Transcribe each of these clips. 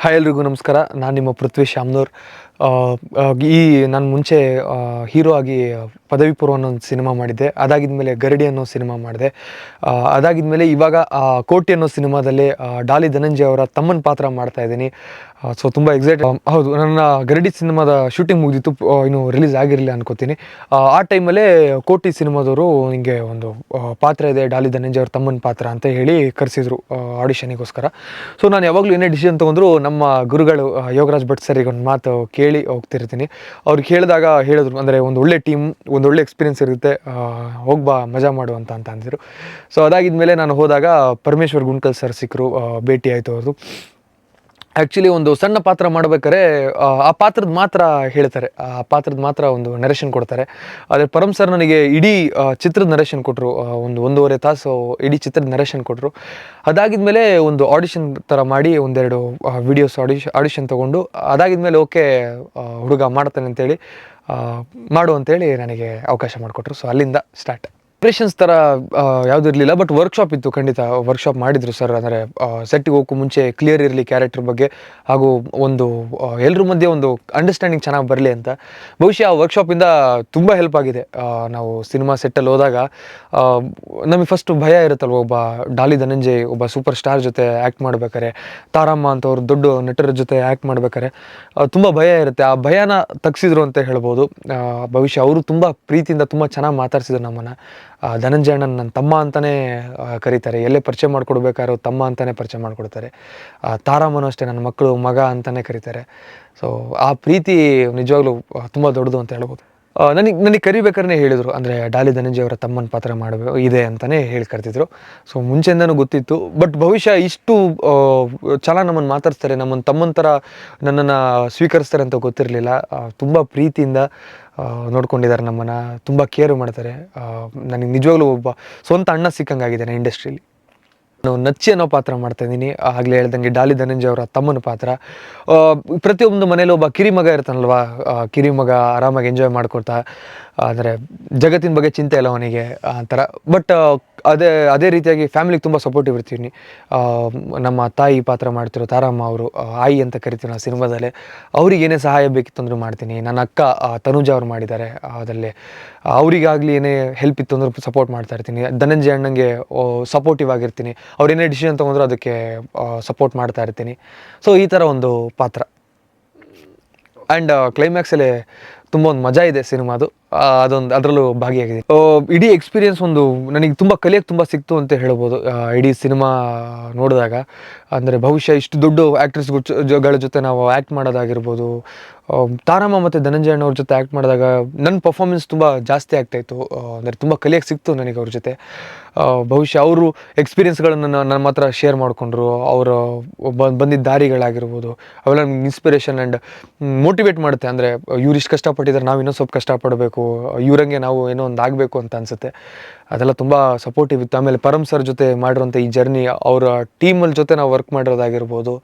Hi ಎಲ್ರಿಗೂ ನಮಸ್ಕಾರ. ನಾನು ನಿಮ್ಮ ಪೃಥ್ವಿ ಆ, ಈ ನಾನು ಮುಂಚೆ ಹೀರೋ ಆಗಿ ಪದವಿ ಪೂರ್ವ ಅನ್ನೋ ಒಂದು ಸಿನಿಮಾ ಮಾಡಿದ್ದೆ. ಅದಾಗಿದ್ಮೇಲೆ ಗರಡಿ ಅನ್ನೋ ಸಿನಿಮಾ ಮಾಡಿದೆ. ಅದಾಗಿದ್ಮೇಲೆ ಇವಾಗ ಕೋಟಿ ಅನ್ನೋ ಸಿನಿಮಾದಲ್ಲಿ ಡಾಲಿ ಧನಂಜಯ ಅವರ ತಮ್ಮನ ಪಾತ್ರ ಮಾಡ್ತಾ ಇದ್ದೀನಿ. ಸೊ ತುಂಬ ಎಕ್ಸೈಟ್ ಹೌದು ನನ್ನ ಗರಡಿ ಸಿನಿಮಾದ ಶೂಟಿಂಗ್ ಮುಗಿದಿತ್ತು ಇನ್ನು ರಿಲೀಸ್ ಆಗಿರಲಿಲ್ಲ ಅನ್ಕೋತೀನಿ. ಆ, ಆ ಟೈಮಲ್ಲೇ ಕೋಟಿ ಸಿನಿಮಾದವರು ನಿಮಗೆ ಒಂದು ಪಾತ್ರ ಇದೆ ಡಾಲಿ ಧನಂಜಯ ಅವ್ರ ತಮ್ಮನ ಪಾತ್ರ ಅಂತ ಹೇಳಿ ಕರೆಸಿದ್ರು ಆಡಿಷನಿಗೋಸ್ಕರ ಸೊ ನಾನು ಯಾವಾಗಲೂ ಏನೇ ಡಿಸಿಷನ್ ತೊಗೊಂಡ್ರು ನಮ್ಮ ಗುರುಗಳು ಯೋಗರಾಜ್ ಭಟ್ ಸರಿಗೆ ಒಂದು ಮಾತು ಕೇಳಿ ಹೋಗ್ತಿರ್ತೀನಿ. ಅವ್ರಿಗೆ ಕೇಳಿದಾಗ ಹೇಳಿದ್ರು, ಅಂದರೆ ಒಂದು ಒಳ್ಳೆ ಟೀಮ್ ಒಂದು ಒಳ್ಳೆ ಎಕ್ಸ್ಪೀರಿಯನ್ಸ್ ಇರುತ್ತೆ ಹೋಗ್ಬಾ ಮಜಾ ಮಾಡು ಅಂತ ಅಂತ ಅಂದಿದ್ರು. ಸೊ ಅದಾಗಿದ್ಮೇಲೆ ನಾನು ಹೋದಾಗ ಪರಮೇಶ್ವರ್ ಗುಂಡ್ಕಲ್ ಸರ್ ಸಿಕ್ಕರು ಭೇಟಿ ಆಯಿತು ಅವ್ರದ್ದು ಆ್ಯಕ್ಚುಲಿ ಒಂದು ಸಣ್ಣ ಪಾತ್ರ ಮಾಡ್ಬೇಕಾದ್ರೆ ಆ, ಪಾತ್ರದ ಮಾತ್ರ ಹೇಳ್ತಾರೆ. ಆ ಪಾತ್ರದ ಮಾತ್ರ ಒಂದು ನರೇಷನ್ ಕೊಡ್ತಾರೆ. ಆದರೆ ಪರಮ್ ಸರ್ ನನಗೆ ಇಡೀ ಚಿತ್ರದ ನರೇಷನ್ ಕೊಟ್ಟರು ಒಂದು ಒಂದೂವರೆ ತಾಸು ಇಡೀ ಚಿತ್ರದ ನರೇಷನ್ ಕೊಟ್ಟರು ಅದಾಗಿದ್ಮೇಲೆ ಒಂದು ಆಡಿಷನ್ ಥರ ಮಾಡಿ ಒಂದೆರಡು ವಿಡಿಯೋಸ್ ಆಡಿಷ್ ಆಡಿಷನ್ ತೊಗೊಂಡು ಅದಾಗಿದ್ಮೇಲೆ ಓಕೆ ಹುಡುಗ ಮಾಡ್ತಾನೆ ಅಂತೇಳಿ ಮಾಡು ಅಂತೇಳಿ ನನಗೆ ಅವಕಾಶ ಮಾಡಿಕೊಟ್ರು. ಸೊ ಅಲ್ಲಿಂದ ಸ್ಟಾರ್ಟ್ ಪ್ರಿಪ್ರೇಷನ್ಸ್ ಥರ ಯಾವುದೂ ಇರಲಿಲ್ಲ ಬಟ್ ವರ್ಕ್ಶಾಪ್ ಇತ್ತು, ಖಂಡಿತ. ವರ್ಕ್ಶಾಪ್ ಮಾಡಿದರು ಸರ್ ಅಂದರೆ ಸೆಟ್ಟಿಗೆ ಹೋಗೋಕ್ಕೂ ಮುಂಚೆ ಕ್ಲಿಯರ್ ಇರಲಿ ಕ್ಯಾರೆಕ್ಟರ್ ಬಗ್ಗೆ, ಹಾಗೂ ಒಂದು ಎಲ್ಲರ ಮಧ್ಯೆ ಒಂದು ಅಂಡರ್ಸ್ಟ್ಯಾಂಡಿಂಗ್ ಚೆನ್ನಾಗಿ ಬರಲಿ ಅಂತ. ಬಹುಶಃ ಆ ವರ್ಕ್ಶಾಪಿಂದ ತುಂಬ ಹೆಲ್ಪ್ ಆಗಿದೆ. ನಾವು ಸಿನಿಮಾ ಸೆಟ್ಟಲ್ಲಿ ಹೋದಾಗ ನಮಗೆ ಫಸ್ಟ್ ಭಯ ಇರುತ್ತಲ್ವ, ಒಬ್ಬ ಡಾಲಿ ಧನಂಜಯ್, ಒಬ್ಬ ಸೂಪರ್ ಸ್ಟಾರ್ ಜೊತೆ ಆ್ಯಕ್ಟ್ ಮಾಡ್ಬೇಕಾರೆ ತಾರಮ್ಮ ಅವ್ರ ದೊಡ್ಡ ನಟರ ಜೊತೆ ಆ್ಯಕ್ಟ್ ಮಾಡ್ಬೇಕಾರೆ ತುಂಬ ಭಯ ಇರುತ್ತೆ. ಆ ಭಯನ ತಗ್ಸಿದ್ರು ಅಂತ ಹೇಳ್ಬೋದು. ಭವಿಷ್ಯ, ಅವರು ತುಂಬ ಪ್ರೀತಿಯಿಂದ ತುಂಬ ಚೆನ್ನಾಗಿ ಮಾತಾಡ್ಸಿದ್ರು ನಮ್ಮನ್ನು. ಧನಂಜಯ ನನ್ನ ತಮ್ಮ ಅಂತಲೇ ಕರೀತಾರೆ. ಎಲ್ಲೇ ಪರಿಚಯ ಮಾಡಿಕೊಡ್ಬೇಕಾದ್ರೂ ತಮ್ಮ ಅಂತಲೇ ಪರಿಚಯ ಮಾಡಿಕೊಡ್ತಾರೆ. ತಾರಾಮನು ಅಷ್ಟೇ, ನನ್ನ ಮಕ್ಕಳು, ಮಗ ಅಂತಲೇ ಕರೀತಾರೆ. ಸೊ ಆ ಪ್ರೀತಿ ನಿಜವಾಗ್ಲೂ ತುಂಬ ದೊಡ್ಡದು ಅಂತ ಹೇಳ್ಬೋದು. ನನಗೆ ನನಗೆ ಕರಿಬೇಕಾದ್ರೆ ಹೇಳಿದರು. ಅಂದರೆ, ಡಾಲಿ ಧನಂಜಯ ಅವರ ತಮ್ಮನ ಪಾತ್ರ ಮಾಡಬೇಕು ಇದೆ ಅಂತಲೇ ಹೇಳಿ ಕರ್ತಿದ್ರು. ಸೊ ಮುಂಚೆಯಿಂದನೂ ಗೊತ್ತಿತ್ತು. ಬಟ್ ಬಹುಶಃ ಇಷ್ಟು ಚೆನ್ನಾಗಿ ನಮ್ಮನ್ನು ಮಾತಾಡ್ಸ್ತಾರೆ ನಮ್ಮನ್ನು ತಮ್ಮನ ಥರ ನನ್ನನ್ನು ಸ್ವೀಕರಿಸ್ತಾರೆ ಅಂತ ಗೊತ್ತಿರಲಿಲ್ಲ. ತುಂಬ ಪ್ರೀತಿಯಿಂದ ನೋಡ್ಕೊಂಡಿದ್ದಾರೆ ನಮ್ಮನ್ನು, ತುಂಬ ಕೇರು ಮಾಡ್ತಾರೆ. ನನಗೆ ನಿಜವಾಗ್ಲೂ ಒಬ್ಬ ಸ್ವಂತ ಅಣ್ಣ ಸಿಕ್ಕಂಗಾಗಿದ್ದಾನೆ ಇಂಡಸ್ಟ್ರೀಲಿ. ನಾನು ನಚ್ಚಿ ಅನ್ನೋ ಪಾತ್ರ ಮಾಡ್ತಾ ಇದ್ದೀನಿ. ಆಗಲೇ ಹೇಳ್ದಂಗೆ ಡಾಲಿ ಧನಂಜಯ ಅವರ ತಮ್ಮನ ಪಾತ್ರ. ಪ್ರತಿಯೊಂದು ಮನೇಲಿ ಒಬ್ಬ ಕಿರಿಮಗ ಇರ್ತಾನಲ್ವಾ? ಕಿರಿಮಗ ಆರಾಮಾಗಿ ಎಂಜಾಯ್ ಮಾಡ್ಕೊಳ್ತಾ ಅಂದರೆ ಜಗತ್ತಿನ ಬಗ್ಗೆ ಚಿಂತೆ ಇಲ್ಲ ಅವನಿಗೆ, ಆ ಥರ. ಬಟ್ ಅದೇ ಅದೇ ರೀತಿಯಾಗಿ ಫ್ಯಾಮಿಲಿಗೆ ತುಂಬ ಸಪೋರ್ಟಿವ್ ಇರ್ತೀನಿ. ನಮ್ಮ ತಾಯಿ ಪಾತ್ರ ಮಾಡ್ತಿರೋ ತಾರಮ್ಮ ಅವರು ಆಯಿ ಅಂತ ಕರಿತೀವಿ ನಾವು ಸಿನಿಮಾದಲ್ಲೇ. ಅವ್ರಿಗೆ ಏನೇ ಸಹಾಯ ಬೇಕಿತ್ತು ಅಂದರೂ ಮಾಡ್ತೀನಿ. ನನ್ನ ಅಕ್ಕ ತನುಜ ಅವ್ರು ಮಾಡಿದ್ದಾರೆ ಅದರಲ್ಲಿ. ಅವರಿಗಾಗಲಿ ಏನೇ ಹೆಲ್ಪ್ ಇತ್ತು ಅಂದರೂ ಸಪೋರ್ಟ್ ಮಾಡ್ತಾ ಇರ್ತೀನಿ. ಧನಂಜಯ ಅಣ್ಣಂಗೆ ಸಪೋರ್ಟಿವ್ ಆಗಿರ್ತೀನಿ. ಅವ್ರು ಏನೇ ಡಿಸಿಷನ್ ತೊಗೊಂಡ್ರು ಅದಕ್ಕೆ ಸಪೋರ್ಟ್ ಮಾಡ್ತಾ ಇರ್ತೀನಿ. ಸೊ ಈ ಥರ ಒಂದು ಪಾತ್ರ. ಆ್ಯಂಡ್ ಕ್ಲೈಮ್ಯಾಕ್ಸಲ್ಲಿ ತುಂಬ ಒಂದು ಮಜಾ ಇದೆ ಸಿನಿಮಾದು. ಅದೊಂದು ಅದರಲ್ಲೂ ಭಾಗಿಯಾಗಿದೆ. ಇಡೀ ಎಕ್ಸ್ಪೀರಿಯನ್ಸ್ ಒಂದು ನನಗೆ ತುಂಬ ಕಲಿಯಕ್ಕೆ ತುಂಬ ಸಿಕ್ತು ಅಂತ ಹೇಳ್ಬೋದು. ಇಡೀ ಸಿನಿಮಾ ನೋಡಿದಾಗ. ಅಂದರೆ ಬಹುಶಃ ಇಷ್ಟು ದೊಡ್ಡ ಆ್ಯಕ್ಟ್ರೆಸ್ಗಳ ಜೊತೆ ನಾವು ಆ್ಯಕ್ಟ್ ಮಾಡೋದಾಗಿರ್ಬೋದು. ತಾರಮ್ಮ ಮತ್ತು ಧನಂಜಯ ಅಣ್ಣವ್ರ ಜೊತೆ ಆ್ಯಕ್ಟ್ ಮಾಡಿದಾಗ ನನ್ನ ಪರ್ಫಾರ್ಮೆನ್ಸ್ ತುಂಬ ಜಾಸ್ತಿ ಆಗ್ತಾಯಿತ್ತು ಅಂದರೆ ತುಂಬ ಕಲಿಯಕ್ಕೆ ಸಿಕ್ತು ನನಗೆ ಅವ್ರ ಜೊತೆ. ಬಹುಶಃ ಅವರು ಎಕ್ಸ್ಪೀರಿಯನ್ಸ್ಗಳನ್ನು ನನ್ನ ಮಾತ್ರ ಶೇರ್ ಮಾಡಿಕೊಂಡ್ರು. ಅವರು ಬಂದಿದ್ದ ದಾರಿಗಳಾಗಿರ್ಬೋದು. ಅವೆಲ್ಲ ನಮ್ಗೆ ಇನ್ಸ್ಪಿರೇಷನ್ ಆ್ಯಂಡ್ ಮೋಟಿವೇಟ್ ಮಾಡುತ್ತೆ. ಅಂದರೆ ಇವ್ರು ಇಷ್ಟು ಕಷ್ಟಪಟ್ಟಿದ್ದಾರೆ ನಾವು ಇನ್ನೊಂದು ಸ್ವಲ್ಪ ಕಷ್ಟಪಡಬೇಕು. ಇವ್ರಂಗೆ ನಾವು ಏನೋ ಒಂದು ಆಗಬೇಕು ಅಂತ ಅನಿಸುತ್ತೆ. ಅದೆಲ್ಲ ತುಂಬ ಸಪೋರ್ಟಿವ್ ಇತ್ತು. ಆಮೇಲೆ ಪರಮ್ ಸರ್ ಜೊತೆ ಮಾಡಿರೋಂಥ ಈ ಜರ್ನಿ ಅವರ ಟೀಮಲ್ಲಿ ಜೊತೆ ನಾವು ವರ್ಕ್ ಮಾಡಿರೋದಾಗಿರ್ಬೋದು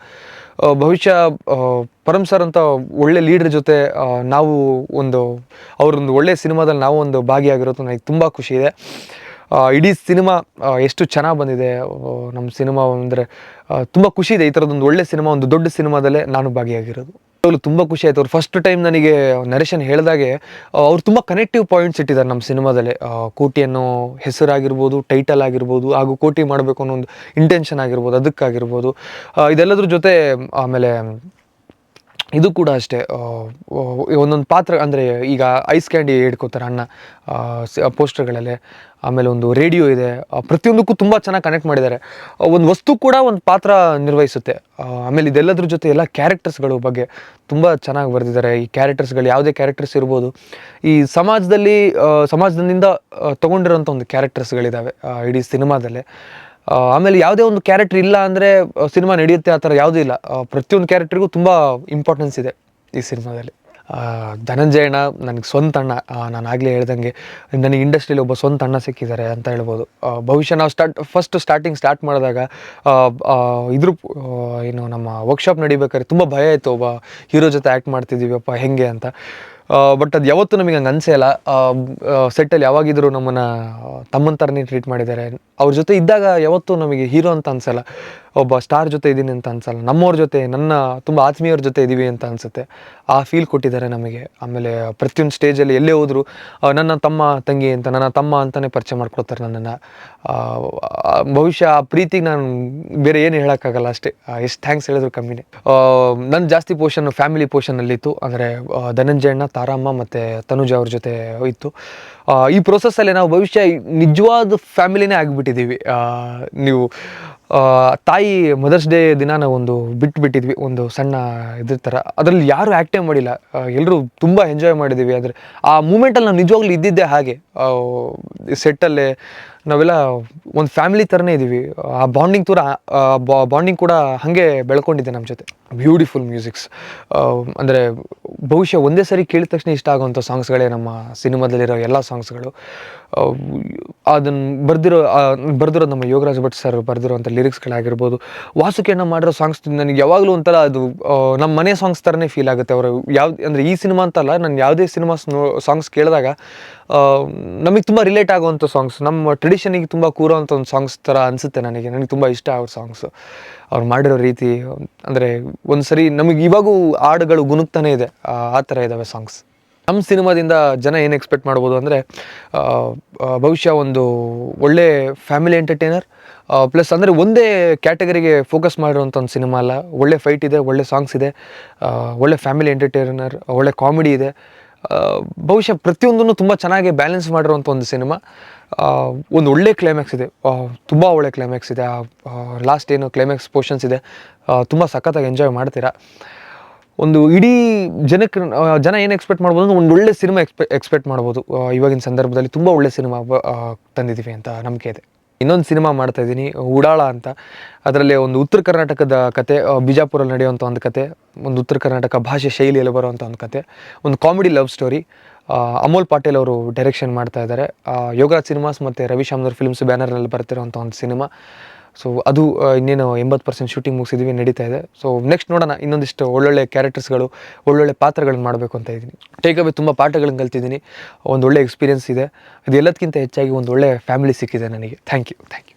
ಬಹುಶಃ ಪರಮ್ ಸರ್ ಅಂತ ಒಳ್ಳೆ ಲೀಡ್ರ್ ಜೊತೆ ನಾವು ಒಂದು, ಅವರೊಂದು ಒಳ್ಳೆ ಸಿನಿಮಾದಲ್ಲಿ ನಾವು ಒಂದು ಭಾಗಿಯಾಗಿರೋದು ನನಗೆ ತುಂಬ ಖುಷಿ ಇದೆ. ಇಡೀ ಸಿನಿಮಾ ಎಷ್ಟು ಚೆನ್ನಾಗಿ ಬಂದಿದೆ ನಮ್ಮ ಸಿನಿಮಾ ಅಂದರೆ ತುಂಬ ಖುಷಿ ಇದೆ. ಈ ಥರದ್ದೊಂದು ಒಳ್ಳೆ ಸಿನಿಮಾ, ಒಂದು ದೊಡ್ಡ ಸಿನಿಮಾದಲ್ಲೇ ನಾನು ಭಾಗಿಯಾಗಿರೋದು. ತುಂಬ ಖುಷಿ ಆಯ್ತು. ಅವ್ರು ಫಸ್ಟ್ ಟೈಮ್ ನನಗೆ ನರೇಶನ್ ಹೇಳಿದಾಗೆ ಅವ್ರು ತುಂಬ ಕನೆಕ್ಟಿವ್ ಪಾಯಿಂಟ್ಸ್ ಇಟ್ಟಿದ್ದಾರೆ ನಮ್ಮ ಸಿನಿಮಾದಲ್ಲಿ. ಕೋಟಿ ಅನ್ನೋ ಹೆಸರಾಗಿರ್ಬೋದು ಟೈಟಲ್ ಆಗಿರ್ಬೋದು, ಹಾಗೂ ಕೋಟಿ ಮಾಡಬೇಕು ಅನ್ನೋ ಒಂದು ಇಂಟೆನ್ಷನ್ ಆಗಿರ್ಬೋದು, ಅದಕ್ಕಾಗಿರ್ಬೋದು. ಇದೆಲ್ಲದ್ರ ಜೊತೆ, ಆಮೇಲೆ ಇದು ಕೂಡ ಅಷ್ಟೇ ಒಂದೊಂದು ಪಾತ್ರ, ಅಂದರೆ ಈಗ ಐಸ್ ಕ್ಯಾಂಡಿ ಹಿಡ್ಕೋತಾರೆ ಅಣ್ಣ ಪೋಸ್ಟರ್ಗಳಲ್ಲಿ. ಆಮೇಲೆ ಒಂದು ರೇಡಿಯೋ ಇದೆ ಪ್ರತಿಯೊಂದಕ್ಕೂ ತುಂಬ ಚೆನ್ನಾಗಿ ಕನೆಕ್ಟ್ ಮಾಡಿದ್ದಾರೆ. ಒಂದು ವಸ್ತು ಕೂಡ ಒಂದು ಪಾತ್ರ ನಿರ್ವಹಿಸುತ್ತೆ. ಆಮೇಲೆ ಇದೆಲ್ಲದ್ರ ಜೊತೆ ಎಲ್ಲ ಕ್ಯಾರೆಕ್ಟರ್ಸ್ಗಳು ಬಗ್ಗೆ ತುಂಬ ಚೆನ್ನಾಗಿ ಬರೆದಿದ್ದಾರೆ. ಈ ಕ್ಯಾರೆಕ್ಟರ್ಸ್ಗಳು ಯಾವುದೇ ಕ್ಯಾರೆಕ್ಟರ್ಸ್ ಇರ್ಬೋದು. ಈ ಸಮಾಜದಲ್ಲಿ ಸಮಾಜದಿಂದ ತೊಗೊಂಡಿರೋಂಥ ಒಂದು ಕ್ಯಾರೆಕ್ಟರ್ಸ್ಗಳಿದ್ದಾವೆ ಇಡೀ ಸಿನಿಮಾದಲ್ಲೇ. ಆಮೇಲೆ ಯಾವುದೇ ಒಂದು ಕ್ಯಾರೆಕ್ಟರ್ ಇಲ್ಲ ಅಂದರೆ ಸಿನಿಮಾ ನಡೆಯುತ್ತೆ ಆ ಥರ ಯಾವುದೂ ಇಲ್ಲ. ಪ್ರತಿಯೊಂದು ಕ್ಯಾರೆಕ್ಟ್ರಿಗೂ ತುಂಬ ಇಂಪಾರ್ಟೆನ್ಸ್ ಇದೆ ಈ ಸಿನಿಮಾದಲ್ಲಿ ಧನಂಜಯಣ್ಣ ಧನಂಜಯ ನನಗೆ ಸ್ವಂತ ಅಣ್ಣ ನಾನು ಆಗಲೇ ಹೇಳ್ದಂಗೆ ನನಗೆ ಇಂಡಸ್ಟ್ರಿಯಲ್ಲಿ ಒಬ್ಬ ಸ್ವಂತ ಅಣ್ಣ ಸಿಕ್ಕಿದ್ದಾರೆ ಅಂತ ಹೇಳ್ಬೋದು. ಭವಿಷ್ಯ ನಾವು ಸ್ಟಾರ್ಟ್ ಫಸ್ಟ್ ಸ್ಟಾರ್ಟಿಂಗ್ ಸ್ಟಾರ್ಟ್ ಮಾಡಿದಾಗ ಇದ್ರ ಏನು ನಮ್ಮ ವರ್ಕ್ಶಾಪ್ ನಡಿಬೇಕಾದ್ರೆ ತುಂಬ ಭಯ ಇತ್ತು. ಒಬ್ಬ ಹೀರೋ ಜೊತೆ ಆ್ಯಕ್ಟ್ ಮಾಡ್ತಿದ್ದೀವಪ್ಪ ಹೆಂಗೆ ಅಂತ. ಬಟ್ ಅದು ಯಾವತ್ತೂ ನಮಗೆ ಹಂಗೆ ಅನಿಸೇ ಇಲ್ಲ. ಸೆಟ್ಟಲ್ಲಿ ಯಾವಾಗಿದ್ದರೂ ನಮ್ಮನ್ನು ತಮ್ಮನ ಥರನೇ ಟ್ರೀಟ್ ಮಾಡಿದ್ದಾರೆ. ಅವ್ರ ಜೊತೆ ಇದ್ದಾಗ ಯಾವತ್ತೂ ನಮಗೆ ಹೀರೋ ಅಂತ ಅನಿಸಲ್ಲ. ಒಬ್ಬ ಸ್ಟಾರ್ ಜೊತೆ ಇದ್ದೀನಿ ಅಂತ ಅನಿಸಲ್ಲ. ನಮ್ಮವ್ರ ಜೊತೆ, ನನ್ನ ತುಂಬ ಆತ್ಮೀಯರ ಜೊತೆ ಇದ್ದೀವಿ ಅಂತ ಅನಿಸುತ್ತೆ. ಆ ಫೀಲ್ ಕೊಟ್ಟಿದ್ದಾರೆ ನಮಗೆ. ಆಮೇಲೆ ಪ್ರತಿಯೊಂದು ಸ್ಟೇಜಲ್ಲಿ ಎಲ್ಲೇ ಹೋದರೂ ನನ್ನ ತಮ್ಮ ತಂಗಿ ಅಂತ, ನನ್ನ ತಮ್ಮ ಅಂತಲೇ ಪರಿಚಯ ಮಾಡ್ಕೊಡ್ತಾರೆ ನನ್ನನ್ನು. ಬಹುಶಃ ಆ ಪ್ರೀತಿಗೆ ನಾನು ಬೇರೆ ಏನು ಹೇಳೋಕ್ಕಾಗಲ್ಲ ಅಷ್ಟೇ. ಎಷ್ಟು ಥ್ಯಾಂಕ್ಸ್ ಹೇಳಿದ್ರು ಕಮ್ಮಿನೇ. ನನ್ನ ಜಾಸ್ತಿ ಪೋರ್ಷನ್ ಫ್ಯಾಮಿಲಿ ಪೋಷನಲ್ಲಿತ್ತು ಅಂದರೆ ಧನಂಜಯ ಅಣ್ಣ ತಾರಮ್ಮ ಮತ್ತು ತನುಜ ಅವ್ರ ಜೊತೆ ಇತ್ತು. ಈ ಪ್ರೊಸೆಸ್ಸಲ್ಲಿ ನಾವು ಭವಿಷ್ಯ ನಿಜವಾದ ಫ್ಯಾಮಿಲಿನೇ ಆಗಿಬಿಟ್ಟಿದ್ದೀವಿ. ನೀವು ತಾಯಿ ಮದರ್ಸ್ ಡೇ ದಿನ ನಾವು ಒಂದು ಬಿಟ್ಟು ಬಿಟ್ಟಿದ್ವಿ ಒಂದು ಸಣ್ಣ ಇದ್ರ ಥರ ಅದರಲ್ಲಿ ಯಾರು ಆ್ಯಕ್ಟೇ ಮಾಡಿಲ್ಲ. ಎಲ್ಲರೂ ತುಂಬ ಎಂಜಾಯ್ ಮಾಡಿದ್ದೀವಿ ಆದರೆ ಆ ಮೂಮೆಂಟಲ್ಲಿ ನಾವು ನಿಜವಾಗ್ಲೂ ಇದ್ದಿದ್ದೆ ಹಾಗೆ. ಸೆಟ್ಟಲ್ಲೇ ನಾವೆಲ್ಲ ಒಂದು ಫ್ಯಾಮಿಲಿ ಥರನೇ ಇದ್ದೀವಿ. ಆ ಬಾಂಡಿಂಗ್ ತೂರ ಬಾಂಡಿಂಗ್ ಕೂಡ ಹಾಗೆ ಬೆಳ್ಕೊಂಡಿದ್ದೆ ನಮ್ಮ ಜೊತೆ. ಬ್ಯೂಟಿಫುಲ್ ಮ್ಯೂಸಿಕ್ಸ್ ಅಂದರೆ ಬಹುಶಃ ಒಂದೇ ಸರಿ ಕೇಳಿದ ತಕ್ಷಣ ಇಷ್ಟ ಆಗುವಂಥ ಸಾಂಗ್ಸ್ಗಳೇ ನಮ್ಮ ಸಿನಿಮಾದಲ್ಲಿರೋ ಎಲ್ಲ ಸಾಂಗ್ಸ್ಗಳು ಅದನ್ನು ಬರೆದಿರೋ ಬರೆದಿರೋ ನಮ್ಮ ಯೋಗರಾಜ್ ಭಟ್ ಸರ್ ಬರೆದಿರೋಂಥ ಲಿರಿಕ್ಸ್ಗಳಾಗಿರ್ಬೋದು ವಾಸುಕಿಯಣ್ಣ ಮಾಡಿರೋ ಸಾಂಗ್ಸ್ ನನಗೆ ಯಾವಾಗಲೂ ಒಂಥರ ಅದು ನಮ್ಮ ಮನೆ ಸಾಂಗ್ಸ್ ಥರನೇ ಫೀಲ್ ಆಗುತ್ತೆ. ಅವರು ಯಾವ್ದು ಅಂದರೆ ಈ ಸಿನಿಮಾ ಅಂತಲ್ಲ, ನಾನು ಯಾವುದೇ ಸಿನಿಮಾ ಸಾಂಗ್ಸ್ ಕೇಳಿದಾಗ ನಮಗೆ ತುಂಬ ರಿಲೇಟ್ ಆಗುವಂಥ ಸಾಂಗ್ಸ್ ನಮ್ಮ ಟ್ರೆಡಿಷನಿಗೆ ತುಂಬ ಕೂರೋವಂಥ ಒಂದು ಸಾಂಗ್ಸ್ ಥರ ಅನಿಸುತ್ತೆ ನನಗೆ. ನನಗೆ ತುಂಬ ಇಷ್ಟ ಅವ್ರ ಸಾಂಗ್ಸು ಅವ್ರು ಮಾಡಿರೋ ರೀತಿ, ಅಂದರೆ ಒಂದು ಸರಿ ನಮಗೆ ಇವಾಗೂ ಹಾಡುಗಳು ಗುಣುಕ್ತಾನೇ ಇದೆ, ಆ ಥರ ಇದ್ದಾವೆ ಸಾಂಗ್ಸ್ ನಮ್ಮ ಸಿನಿಮಾದಿಂದ ಜನ ಏನು ಎಕ್ಸ್ಪೆಕ್ಟ್ ಮಾಡ್ಬೋದು ಅಂದರೆ ಬಹುಶಃ ಒಂದು ಒಳ್ಳೆ ಫ್ಯಾಮಿಲಿ ಎಂಟರ್ಟೈನರ್ ಪ್ಲಸ್ ಅಂದರೆ ಒಂದೇ ಕ್ಯಾಟಗರಿಗೆ ಫೋಕಸ್ ಮಾಡಿರೋಂಥ ಒಂದು ಸಿನಿಮಾ ಅಲ್ಲ. ಒಳ್ಳೆ ಫೈಟ್ ಇದೆ, ಒಳ್ಳೆ ಸಾಂಗ್ಸ್ ಇದೆ ಒಳ್ಳೆ ಫ್ಯಾಮಿಲಿ ಎಂಟರ್ಟೈನರ್, ಒಳ್ಳೆ ಕಾಮಿಡಿ ಇದೆ. ಬಹುಶಃ ಪ್ರತಿಯೊಂದನ್ನು ತುಂಬ ಚೆನ್ನಾಗಿ ಬ್ಯಾಲೆನ್ಸ್ ಮಾಡಿರೋಂಥ ಒಂದು ಸಿನಿಮಾ. ಒಂದು ಒಳ್ಳೆ ಕ್ಲೈಮ್ಯಾಕ್ಸ್ ಇದೆ. ತುಂಬ ಒಳ್ಳೆ ಕ್ಲೈಮ್ಯಾಕ್ಸ್ ಇದೆ. ಲಾಸ್ಟ್ ಏನು ಕ್ಲೈಮ್ಯಾಕ್ಸ್ ಪೋರ್ಷನ್ಸ್ ಇದೆ. ತುಂಬ ಸಖತ್ತಾಗಿ ಎಂಜಾಯ್ ಮಾಡ್ತೀರಾ. ಒಂದು ಇಡೀ ಜನಕ್ಕೆ ಜನ ಏನು ಎಕ್ಸ್ಪೆಕ್ಟ್ ಮಾಡ್ಬೋದು ಅಂದ್ರೆ ಒಂದು ಒಳ್ಳೆ ಸಿನಿಮಾ ಎಕ್ಸ್ಪೆ ಎಕ್ಸ್ಪೆಕ್ಟ್ ಮಾಡ್ಬೋದು. ಇವಾಗಿನ ಸಂದರ್ಭದಲ್ಲಿ ತುಂಬ ಒಳ್ಳೆ ಸಿನಿಮಾ ತಂದಿದ್ದೀವಿ ಅಂತ ನಂಬಿಕೆ ಇದೆ. ಇನ್ನೊಂದು ಸಿನಿಮಾ ಮಾಡ್ತಾ ಇದ್ದೀನಿ, ಉಡಾಳ ಅಂತ. ಅದರಲ್ಲಿ ಒಂದು ಉತ್ತರ ಕರ್ನಾಟಕದ ಕತೆ ಬಿಜಾಪುರಲ್ಲಿ ನಡೆಯುವಂಥ ಒಂದು ಕತೆ, ಒಂದು ಉತ್ತರ ಕರ್ನಾಟಕ ಭಾಷೆ ಶೈಲಿಯಲ್ಲಿ ಬರುವಂಥ ಒಂದು ಕತೆ, ಒಂದು comedy love story Amol Patil ಅವರು ಡೈರೆಕ್ಷನ್ ಮಾಡ್ತಾ ಇದ್ದಾರೆ. ಯೋಗರಾಜ್ ಸಿನಿಮಾಸ್ ಮತ್ತು ರವಿಶಾಮ್ದವ್ರ ಫಿಲ್ಮ್ಸ್ ಬ್ಯಾನರ್ನಲ್ಲಿ ಬರ್ತಿರೋಂಥ ಒಂದು ಸಿನಿಮಾ ಸೊ ಅದು ಇನ್ನೇನು ಎಂಬತ್ತು ಪರ್ಸೆಂಟ್ ಶೂಟಿಂಗ್ ಮುಗಿಸಿದ್ವಿ, ನಡೀತಾ ಇದೆ. ಸೊ ನೆಕ್ಸ್ಟ್ ನೋಡೋಣ, ಇನ್ನೊಂದಿಷ್ಟು ಒಳ್ಳೊಳ್ಳೆ ಕ್ಯಾರೆಕ್ಟರ್ಸ್ಗಳು ಒಳ್ಳೊಳ್ಳೆ ಪಾತ್ರಗಳನ್ನ ಮಾಡಬೇಕು ಅಂತ ಇದ್ದೀನಿ. ಟೇಕ್ ಅವೇ ತುಂಬ ಪಾಠಗಳನ್ನ ಕಲ್ತಿದ್ದೀನಿ. ಒಂದು ಒಳ್ಳೆ ಎಕ್ಸ್ಪೀರಿಯನ್ಸ್ ಇದೆ. ಅದು ಎಲ್ಲದಕ್ಕಿಂತ ಹೆಚ್ಚಾಗಿ ಒಂದು ಒಳ್ಳೆ ಫ್ಯಾಮಿಲಿ ಸಿಕ್ಕಿದೆ ನನಗೆ. Thank you thank you